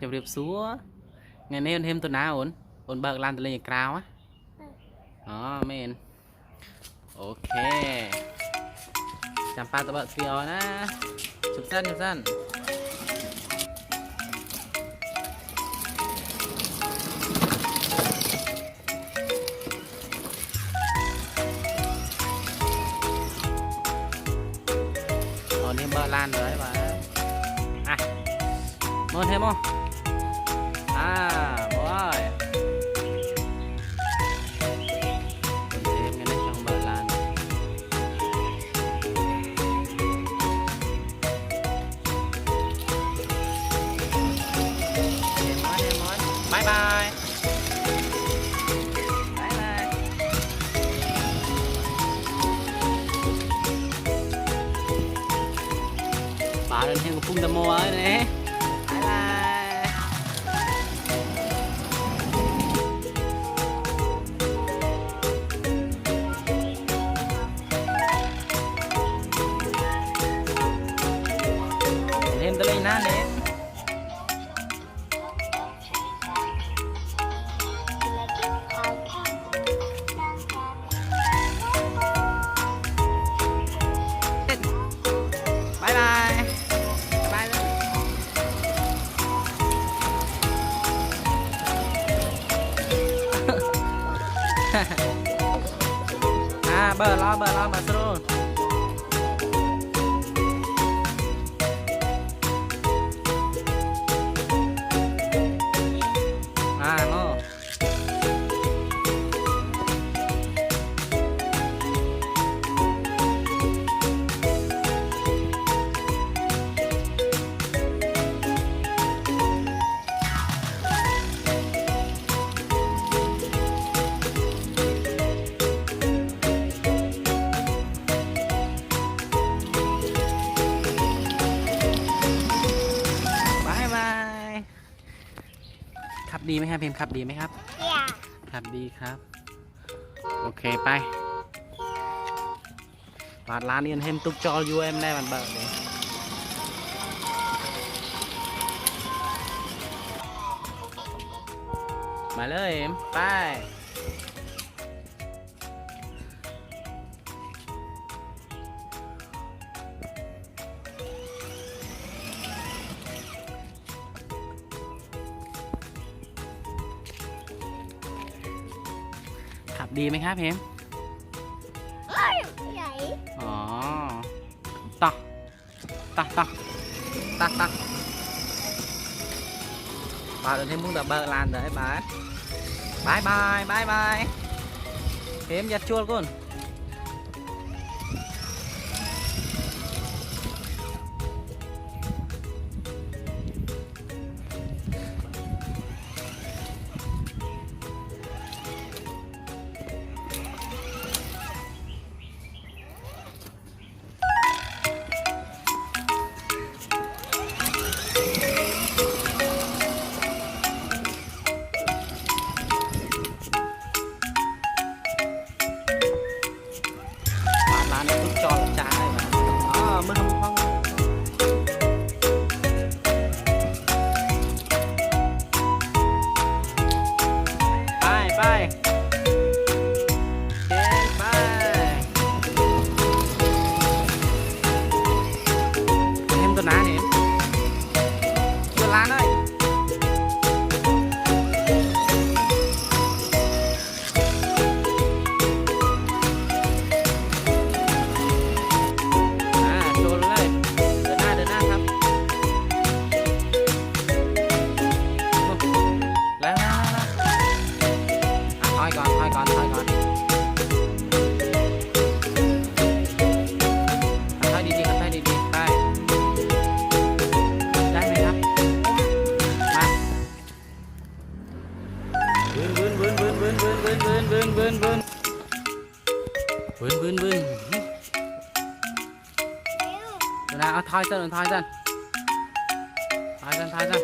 จะเรียบซัวไงเน้นเทมตัวน้าอุ่นอุ่นเบิกลานตัวเล็กกราวอะอ๋อเมนโอเคจำปาตัวเบิกเสียวนะชุบสั้นชุบสั้นอนนี้เบอร์ลานเลยว่ะอ่มือเทมม à bố ơi xem cái này trong ba lan bye bye. Bà đang theo cái phun tâm mô ấy nè. เบอร์ล้อเบอร์ล้อมาสู้ ดีไหมครับเพมขับดีไหมครับอย่าครับดีครับ โอเคไปปาดร้านนี้เห็นตุกจอยูเอ็มได้มันเบิกเลยมาเลยเอ็มไป ดีไหมครับเพมใหญ่อ๋อตักตักตักตักตักบ่าวเดี๋ยวเพมมุ่งแต่เบอร์ลานเดี๋ยวให้บายบายบายบายบายเพมยัดชวนกุนายก่อนถายก่อนถอยดีๆถอยดีๆไปได้ไหมครับ มาบืนบืนบืนบืนบืนบืนบืนบืนบืนบืนบืนบืนบืนดูนะเอาถอยสั้นถอยสั้นทายสั้นถอยสั้น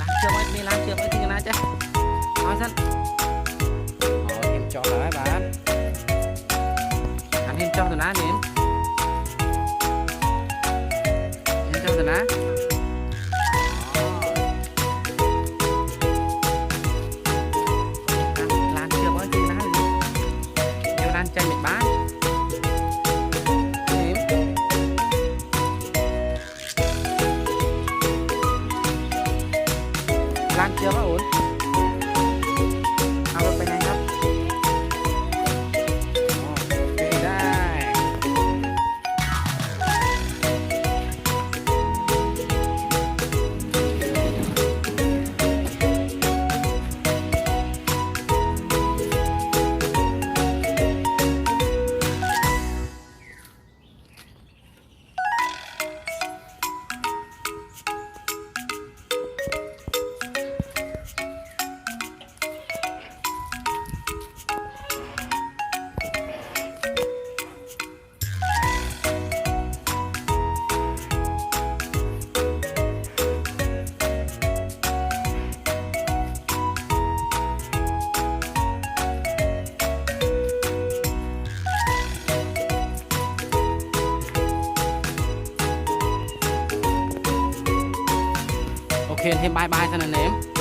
ล้างเชือกไว้นี่ล้างเชือกไว้ที่นนะจ๊ะทายสั้น cho lá bạn Hắn hin cho tụi lá nếm Hin cho tụi lá chanh mình bán lan chưa bác ổn นให้บายบายสนันเนม